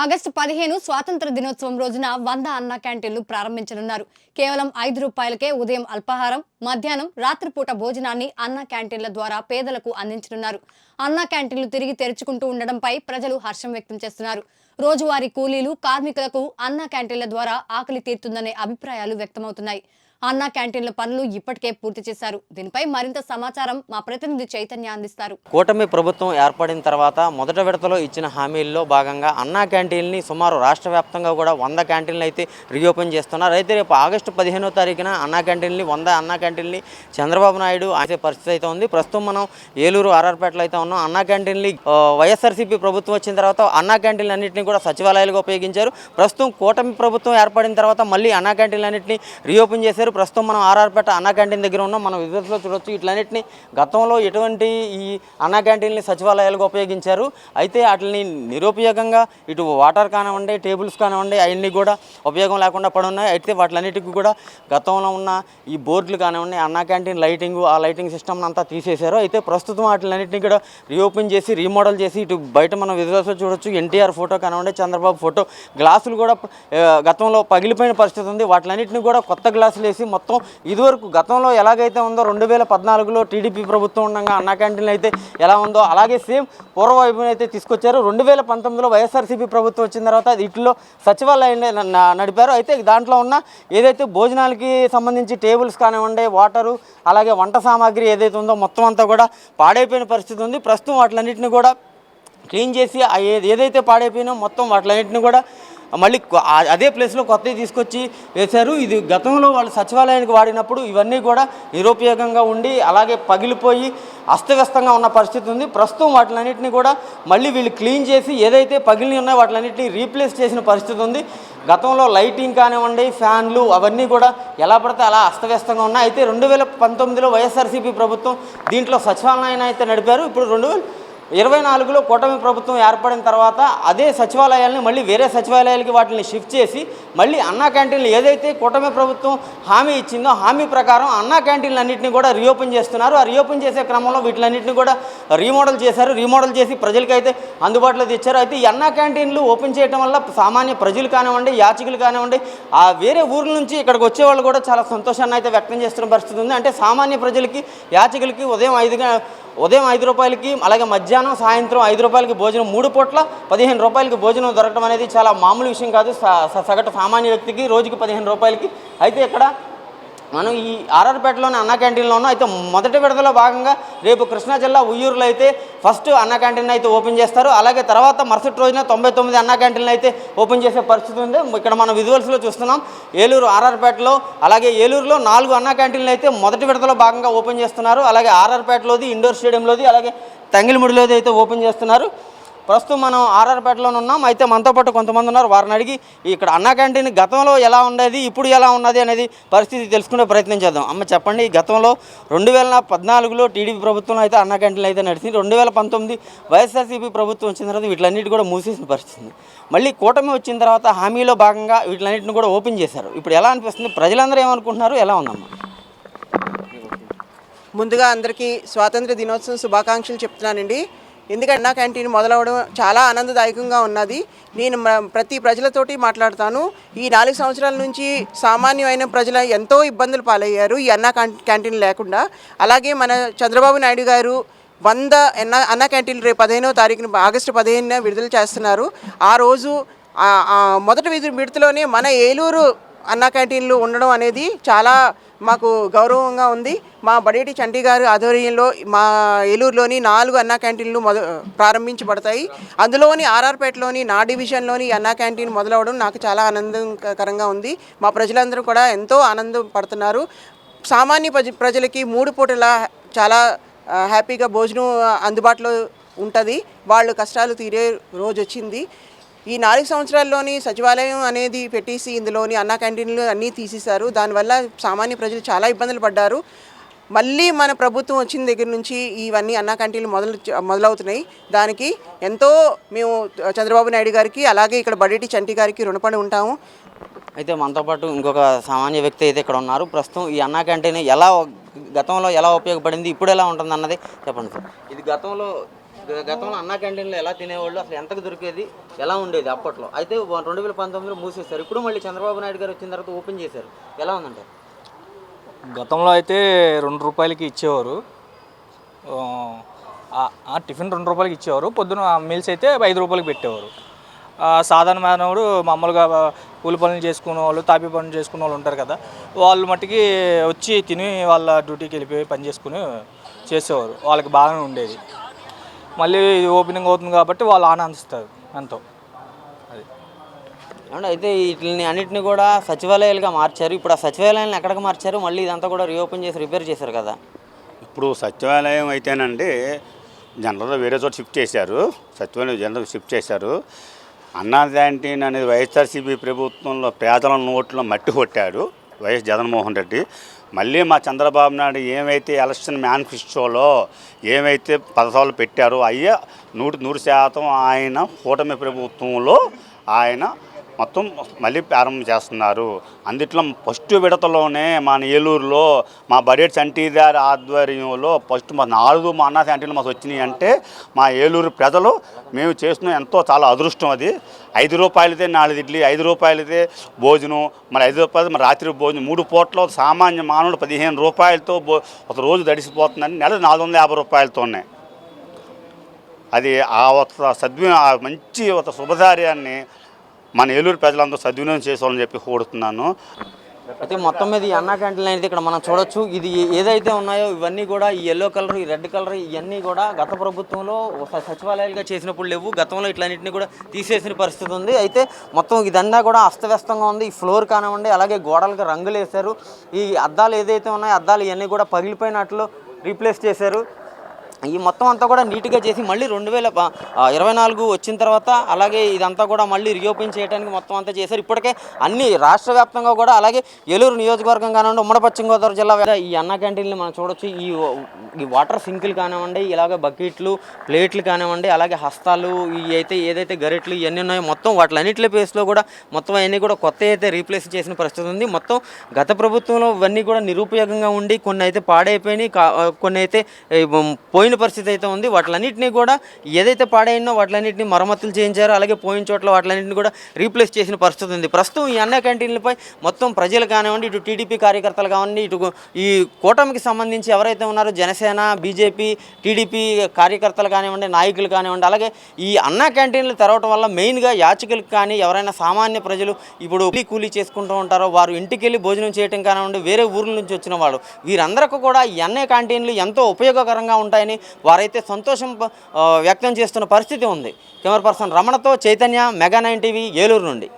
August పదిహేను స్వాతంత్ర దినోత్సవం రోజున వంద అన్న క్యాంటీన్లు ప్రారంభించనున్నారు. కేవలం ఐదు రూపాయలకే ఉదయం అల్పాహారం మధ్యాహ్నం రాత్రిపూట భోజనాన్ని అన్న క్యాంటీన్ల ద్వారా పేదలకు అందించనున్నారు. అన్న క్యాంటీన్లు తిరిగి తెరుచుకుంటూ ఉండడంపై ప్రజలు హర్షం వ్యక్తం చేస్తున్నారు. రోజువారీ కూలీలు కార్మికులకు అన్న క్యాంటీన్ల ద్వారా ఆకలి తీరుతుందనే అభిప్రాయాలు వ్యక్తమవుతున్నాయి. అన్నా క్యాంటీన్ల పనులు ఇప్పటికే పూర్తి చేశారు. దీనిపై మరింత సమాచారం మా ప్రతినిధి చైతన్య అందిస్తారు. కూటమి ప్రభుత్వం ఏర్పడిన తర్వాత మొదట విడతలో ఇచ్చిన హామీల్లో భాగంగా అన్నా క్యాంటీన్ని సుమారు రాష్ట్ర వ్యాప్తంగా కూడా వంద క్యాంటీన్లు అయితే రీఓపెన్ చేస్తున్నారు. అయితే రేపు ఆగస్టు పదిహేనో తారీఖున అన్నా క్యాంటీన్ని వంద అన్నా క్యాంటీన్ని చంద్రబాబు నాయుడు ఆసే పరిస్థితి అయితే ఉంది. ప్రస్తుతం మనం ఏలూరు ఆర్ఆర్పేటలో అయితే ఉన్నాం. అన్నా క్యాంటీన్లు వైఎస్ఆర్సీపీ ప్రభుత్వం వచ్చిన తర్వాత అన్నా క్యాంటీన్లు అన్నింటినీ కూడా సచివాలయాలుగా ఉపయోగించారు. ప్రస్తుతం కూటమి ప్రభుత్వం ఏర్పడిన తర్వాత మళ్ళీ అన్నా క్యాంటీన్లు అన్నింటినీ రీఓపెన్ చేశారు. ప్రస్తుతం మనం ఆర్ఆర్పేట అన్నా క్యాంటీన్ దగ్గర ఉన్నాం. మనం విజువల్స్లో చూడొచ్చు. ఇట్లన్నింటినీ గతంలో ఎటువంటి ఈ అన్నా క్యాంటీన్ని సచివాలయాలుగా ఉపయోగించారు. అయితే వాటిని నిరుపయోగంగా ఇటు వాటర్ కానివ్వండి టేబుల్స్ కానివ్వండి అవన్నీ కూడా ఉపయోగం లేకుండా పడున్నాయి. అయితే వాటిలన్నిటికీ కూడా గతంలో ఉన్న ఈ బోర్డులు కానివ్వండి అన్నా క్యాంటీన్ లైటింగ్ ఆ లైటింగ్ సిస్టమ్ అంతా తీసేశారు. అయితే ప్రస్తుతం వాటిలన్నింటినీ కూడా రీఓపెన్ చేసి రీమోడల్ చేసి ఇటు బయట మనం విజువల్స్లో చూడొచ్చు. ఎన్టీఆర్ ఫోటో కానివ్వండి చంద్రబాబు ఫోటో గ్లాసులు కూడా గతంలో పగిలిపోయిన పరిస్థితి ఉంది. వాటిలన్నింటినీ కూడా కొత్త గ్లాసులు వేసి మొత్తం ఇదివరకు గతంలో ఎలాగైతే ఉందో రెండు వేల పద్నాలుగులో టీడీపీ ప్రభుత్వం ఉండగా అన్నా క్యాంటీన్లు అయితే ఎలా ఉందో అలాగే సేమ్ పూర్వవైపున అయితే తీసుకొచ్చారు. రెండు వేల పంతొమ్మిదిలో వైఎస్ఆర్సీపీ ప్రభుత్వం వచ్చిన తర్వాత వీటిలో సచివాలయం నడిపారు. అయితే దాంట్లో ఉన్న ఏదైతే భోజనాలకి సంబంధించి టేబుల్స్ కానివ్వండి వాటరు అలాగే వంట సామాగ్రి ఏదైతే ఉందో మొత్తం అంతా కూడా పాడైపోయిన పరిస్థితి ఉంది. ప్రస్తుతం వాటిలన్నింటినీ కూడా క్లీన్ చేసి ఏదైతే పాడైపోయినో మొత్తం వాటిలన్నింటినీ కూడా మళ్ళీ అదే ప్లేస్లో కొత్తవి తీసుకొచ్చి వేశారు. ఇది గతంలో వాళ్ళు సచివాలయానికి వాడినప్పుడు ఇవన్నీ కూడా నిరుపయోగంగా ఉండి అలాగే పగిలిపోయి అస్తవ్యస్తంగా ఉన్న పరిస్థితి ఉంది. ప్రస్తుతం వాటిలన్నింటినీ కూడా మళ్ళీ వీళ్ళు క్లీన్ చేసి ఏదైతే పగిలి ఉన్నాయో వాటిలన్నింటినీ రీప్లేస్ చేసిన పరిస్థితి ఉంది. గతంలో లైటింగ్ కానివ్వండి ఫ్యాన్లు అవన్నీ కూడా ఎలా పడితే అలా అస్తవ్యస్తంగా ఉన్నాయి. అయితే రెండు వేల పంతొమ్మిదిలో వైఎస్ఆర్సీపీ ప్రభుత్వం దీంట్లో సచివాలయాన్ని అయితే నడిపారు. ఇప్పుడు రెండు వేల ఇరవై నాలుగులో కూటమి ప్రభుత్వం ఏర్పడిన తర్వాత అదే సచివాలయాల్ని మళ్ళీ వేరే సచివాలయాలకి వాటిని షిఫ్ట్ చేసి మళ్ళీ అన్నా క్యాంటీన్లు ఏదైతే కూటమి ప్రభుత్వం హామీ ఇచ్చిందో హామీ ప్రకారం అన్నా క్యాంటీన్లు అన్నింటినీ కూడా రీఓపెన్ చేస్తున్నారు. ఆ రీఓపెన్ చేసే క్రమంలో వీటిలన్నింటినీ కూడా రీమోడల్ చేశారు. రీమోడల్ చేసి ప్రజలకి అయితే అందుబాటులో తెచ్చారు. అయితే ఈ అన్నా క్యాంటీన్లు ఓపెన్ చేయడం వల్ల సామాన్య ప్రజలు కానివ్వండి యాచకులు కానివ్వండి ఆ వేరే ఊర్ల నుంచి ఇక్కడికి వచ్చే వాళ్ళు కూడా చాలా సంతోషాన్ని అయితే వ్యక్తం చేస్తున్న పరిస్థితి ఉంది. అంటే సామాన్య ప్రజలకి యాచకులకి ఉదయం ఐదుగా ఉదయం ఐదు రూపాయలకి అలాగే మధ్యాహ్నం సాయంత్రం ఐదు రూపాయలకి భోజనం మూడు పూట్ల పదిహేను రూపాయలకి భోజనం దొరకడం అనేది చాలా మామూలు విషయం కాదు. సగటు సామాన్య వ్యక్తికి రోజుకి పదిహేను రూపాయలకి. అయితే ఇక్కడ మనం ఈ ఆర్ఆర్పేటలోని అన్న క్యాంటీన్లో ఉన్నాం. అయితే మొదటి విడతలో భాగంగా రేపు కృష్ణా జిల్లా ఉయ్యూరులో అయితే ఫస్ట్ అన్న క్యాంటీన్ అయితే ఓపెన్ చేస్తారు. అలాగే తర్వాత మరుసటి రోజున తొంభై తొమ్మిది అన్న క్యాంటీన్లు అయితే ఓపెన్ చేసే పరిస్థితి ఉంది. ఇక్కడ మనం విజువల్స్లో చూస్తున్నాం. ఏలూరు ఆర్ఆర్పేటలో అలాగే ఏలూరులో నాలుగు అన్న క్యాంటీన్లు అయితే మొదటి విడతలో భాగంగా ఓపెన్ చేస్తున్నారు. అలాగే ఆర్ఆర్పేటలోది ఇండోర్ స్టేడియంలోది అలాగే తంగిలిముడిలోది అయితే ఓపెన్ చేస్తున్నారు. ప్రస్తుతం మనం ఆర్ఆర్పేటలో ఉన్నాం. అయితే మనతో పాటు కొంతమంది ఉన్నారు. వారిని అడిగి ఇక్కడ అన్నా క్యాంటీన్ గతంలో ఎలా ఉండేది ఇప్పుడు ఎలా ఉన్నది అనేది పరిస్థితి తెలుసుకునే ప్రయత్నం చేద్దాం. అమ్మ చెప్పండి గతంలో రెండు వేల పద్నాలుగులో టీడీపీ ప్రభుత్వంలో అయితే అన్నా క్యాంటీన్లు అయితే నడిచింది. రెండు వేల పంతొమ్మిది వైఎస్ఆర్సీపీ ప్రభుత్వం వచ్చిన తర్వాత వీటిలన్నిటి కూడా మూసేసిన పరిస్థితి. మళ్ళీ కూటమి వచ్చిన తర్వాత హామీలో భాగంగా వీటిలన్నింటిని కూడా ఓపెన్ చేశారు. ఇప్పుడు ఎలా అనిపిస్తుంది? ప్రజలందరూ ఏమనుకుంటున్నారు? ఎలా ఉందమ్మా? ముందుగా అందరికీ స్వాతంత్ర దినోత్సవం శుభాకాంక్షలు చెప్తున్నానండి. ఎందుకంటే నా క్యాంటీన్ మొదలవడం చాలా ఆనందదాయకంగా ఉన్నది. నేను మ- ప్రతి ప్రజలతోటి మాట్లాడతాను. ఈ నాలుగు సంవత్సరాల నుంచి సామాన్యమైన ప్రజల ఎంతో ఇబ్బందులు పాలయ్యారు ఈ అన్నా క్యాంటీన్ లేకుండా. అలాగే మన చంద్రబాబు నాయుడు గారు వంద ఎన్న అన్న క్యాంటీన్ రేపు పదిహేనో తారీఖున ఆగస్టు పదిహేనున విడుదల చేస్తున్నారు. ఆ రోజు మొదటి విధి విడతలోనే మన ఏలూరు అన్న క్యాంటీన్లు ఉండడం అనేది చాలా మాకు గౌరవంగా ఉంది. మా బడేటి చంటి గారు ఆధ్వర్యంలో మా ఏలూరులోని నాలుగు అన్నా క్యాంటీన్లు మొద ప్రారంభించబడతాయి. అందులోని ఆర్ఆర్పేటలోని నా డివిజన్లోని అన్నా క్యాంటీన్ మొదలవడం నాకు చాలా ఆనందకరంగా ఉంది. మా ప్రజలందరూ కూడా ఎంతో ఆనందం పడుతున్నారు సామాన్య ప్రజ ప్రజలకి మూడు పూటల చాలా హ్యాపీగా భోజనం అందుబాటులో ఉంటుంది. వాళ్ళు కష్టాలు తీరే రోజు వచ్చింది. ఈ నాలుగు సంవత్సరాల్లోని సచివాలయం అనేది పెట్టేసి ఇందులోని అన్నా క్యాంటీన్లు అన్నీ తీసేశారు. దానివల్ల సామాన్య ప్రజలు చాలా ఇబ్బందులు పడ్డారు. మళ్ళీ మన ప్రభుత్వం వచ్చిన దగ్గర నుంచి ఇవన్నీ అన్నా క్యాంటీన్లు మొదలు మొదలవుతున్నాయి. దానికి ఎంతో మేము చంద్రబాబు నాయుడు గారికి అలాగే ఇక్కడ బడేటి చంటి గారికి రుణపడి ఉంటాము. అయితే మనతో పాటు ఇంకొక సామాన్య వ్యక్తి అయితే ఇక్కడ ఉన్నారు. ప్రస్తుతం ఈ అన్నా క్యాంటీన్ ఎలా గతంలో ఎలా ఉపయోగపడింది ఇప్పుడు ఎలా ఉంటుంది అన్నది చెప్పండి సార్. ఇది గతంలో గతంలో అన్నా క్యాంటీన్లో ఎలా తినేవాళ్ళు అసలు ఎంతకు దొరికేది ఎలా ఉండేది అప్పట్లో? అయితే రెండు వేల పంతొమ్మిదిలో మూసేశారు. ఇప్పుడు మళ్ళీ చంద్రబాబు నాయుడు గారు వచ్చిన తర్వాత ఓపెన్ చేశారు. ఎలా ఉందంటే గతంలో అయితే రెండు రూపాయలకి ఇచ్చేవారు. ఆ, టిఫిన్ రెండు రూపాయలకి ఇచ్చేవారు. పొద్దున మీల్స్ అయితే ఐదు రూపాయలకి పెట్టేవారు. సాధారణ మానవుడు మామూలుగా కూలి పనులు చేసుకునే వాళ్ళు తాపి పనులు చేసుకునే వాళ్ళు ఉంటారు కదా వాళ్ళు మట్టుకి వచ్చి తిని వాళ్ళ డ్యూటీకి వెళ్ళిపోయి పని చేసుకుని చేసేవారు. వాళ్ళకి బాగానే ఉండేది. మళ్ళీ ఇది ఓపెనింగ్ అవుతుంది కాబట్టి వాళ్ళు ఆనందిస్తారు ఎంతో. ఏమంటే అయితే వీటిని అన్నిటిని కూడా సచివాలయాలుగా మార్చారు. ఇప్పుడు ఆ సచివాలయాలను ఎక్కడికి మార్చారు? మళ్ళీ ఇదంతా కూడా రీఓపెన్ చేసి రిపేర్ చేశారు కదా. ఇప్పుడు సచివాలయం అయితేనండి జనరల్గా వేరే చోట షిఫ్ట్ చేశారు. సచివాలయం జనరల్ షిఫ్ట్ చేశారు. అన్నా క్యాంటీన్ అనేది వైఎస్ఆర్సీపీ ప్రభుత్వంలో పేదల నోట్లో మట్టి కొట్టాడు వైఎస్ జగన్మోహన్ రెడ్డి. మళ్ళీ మా చంద్రబాబు నాయుడు ఏమైతే ఎలక్షన్ మేనిఫెస్టోలో ఏమైతే పథకాలు పెట్టారో అయ్యే నూటి నూరు శాతం ఆయన కూటమి ప్రభుత్వంలో ఆయన మొత్తం మళ్ళీ ప్రారంభం చేస్తున్నారు. అందుట్లో ఫస్ట్ విడతలోనే మన ఏలూరులో మా బడేట్ సంటీదారి ఆధ్వర్యంలో ఫస్ట్ మా నాలుగు మా అన్న క్యాంటీన్లు మాకు వచ్చినాయి అంటే మా ఏలూరు ప్రజలు మేము చేస్తున్న ఎంతో చాలా అదృష్టం అది. ఐదు రూపాయలదే నాలుగు ఇడ్లీ ఐదు రూపాయలదే భోజనం మరి ఐదు రూపాయలు మరి రాత్రి భోజనం మూడు పూట్ల సామాన్య మానవుడు పదిహేను రూపాయలతో ఒక రోజు దడిసిపోతుందని నెల నాలుగు వందల యాభై రూపాయలతోనే. అది ఆ ఒక సద్వి ఆ మంచి ఒక శుభదార్యాన్ని మన ఏలూరు ప్రజలందరూ సద్వినియోగం చేసుకోవాలని చెప్పి కోరుతున్నాను. అయితే మొత్తం మీద ఈ అన్నా క్యాంటీన్ అనేది ఇక్కడ మనం చూడొచ్చు. ఇది ఏదైతే ఉన్నాయో ఇవన్నీ కూడా ఈ ఎల్లో కలర్ ఈ రెడ్ కలర్ ఇవన్నీ కూడా గత ప్రభుత్వంలో సచివాలయాలుగా చేసినప్పుడు లేవు. గతంలో ఇట్లన్నింటినీ కూడా తీసేసిన పరిస్థితి ఉంది. అయితే మొత్తం ఇదంతా కూడా అస్తవ్యస్తంగా ఉంది. ఈ ఫ్లోర్ కానివ్వండి అలాగే గోడలకు రంగులు వేశారు ఈ అద్దాలు ఏదైతే ఉన్నాయో అద్దాలు ఇవన్నీ కూడా పగిలిపోయినట్లు రీప్లేస్ చేశారు. ఈ మొత్తం అంతా కూడా నీట్గా చేసి మళ్ళీ రెండు వేల ఇరవై నాలుగు వచ్చిన తర్వాత అలాగే ఇదంతా కూడా మళ్ళీ రీఓపెన్ చేయడానికి మొత్తం అంతా చేశారు. ఇప్పటికే అన్ని రాష్ట్ర వ్యాప్తంగా కూడా అలాగే ఏలూరు నియోజకవర్గం కానివ్వండి ఉమ్మడి పశ్చిమ గోదావరి జిల్లా ఈ అన్న క్యాంటీన్లు మనం చూడొచ్చు. ఈ ఈ వాటర్ సింకులు కానివ్వండి ఇలాగే బకెట్లు ప్లేట్లు కానివ్వండి అలాగే హస్తాలు ఇవి అయితే ఏదైతే గరెట్లు ఇవన్నీ ఉన్నాయో మొత్తం వాటిలన్నింటి ప్లేస్లో కూడా మొత్తం అవన్నీ కూడా కొత్త అయితే రీప్లేస్ చేసిన పరిస్థితి ఉంది. మొత్తం గత ప్రభుత్వంలో ఇవన్నీ కూడా నిరుపయోగంగా ఉండి కొన్ని అయితే పాడైపోయినాయి. కొన్ని అయితే పోయిన లేని పరిస్థితి అయితే ఉంది. వాటిలన్నింటినీ కూడా ఏదైతే పాడైనో వాటిలన్నింటినీ మరమ్మతులు చేయించారో అలాగే పోయిన చోట్ల వాటిలన్నింటినీ కూడా రీప్లేస్ చేసిన పరిస్థితి ఉంది. ప్రస్తుతం ఈ అన్న క్యాంటీన్లపై మొత్తం ప్రజలు కానివ్వండి ఇటు టీడీపీ కార్యకర్తలు కానివ్వండి ఇటు ఈ కూటమికి సంబంధించి ఎవరైతే ఉన్నారో జనసేన బీజేపీ టీడీపీ కార్యకర్తలు కానివ్వండి నాయకులు కానివ్వండి అలాగే ఈ అన్నా క్యాంటీన్లు తెరవటం వల్ల మెయిన్గా యాచకులకు కానీ ఎవరైనా సామాన్య ప్రజలు ఇప్పుడు కూలీ కూలీ చేసుకుంటూ ఉంటారో వారు ఇంటికి వెళ్ళి భోజనం చేయటం కానివ్వండి వేరే ఊర్ల నుంచి వచ్చిన వాళ్ళు వీరందరికీ కూడా ఈ అన్న క్యాంటీన్లు ఎంతో ఉపయోగకరంగా ఉంటాయని వారైతే సంతోషం వ్యక్తం చేస్తున్న పరిస్థితి ఉంది. Camera person రమణతో Chaitanya mega nine TV Eluru నుండి.